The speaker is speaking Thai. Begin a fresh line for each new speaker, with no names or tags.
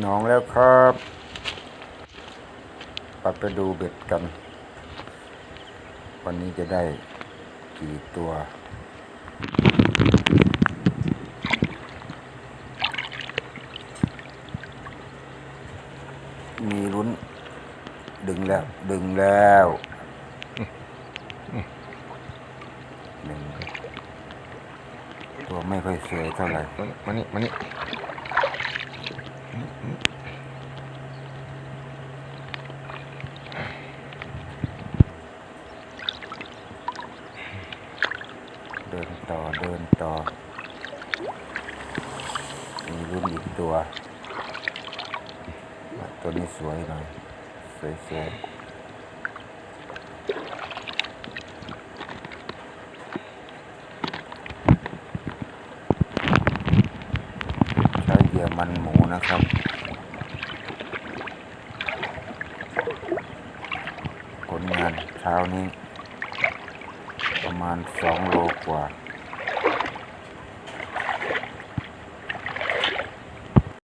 หนองแล้วครับปัดไปดูเบ็ดกัน วันนี้จะได้กี่ตัวมีลุ้น ดึงแล้ว ดึงแล้วหนึ่งตัวไม่ค่อยสวยเท่าไหร่
มานี่มานี่
เดินต่อเดินต่อ มีรุ่นอีกตัว ตัวนี้สวยหน่อย สวยสวยใช้เหยื่อมันหมูนะครับผลงานเช้านี้ ประมาณสองโลกว่า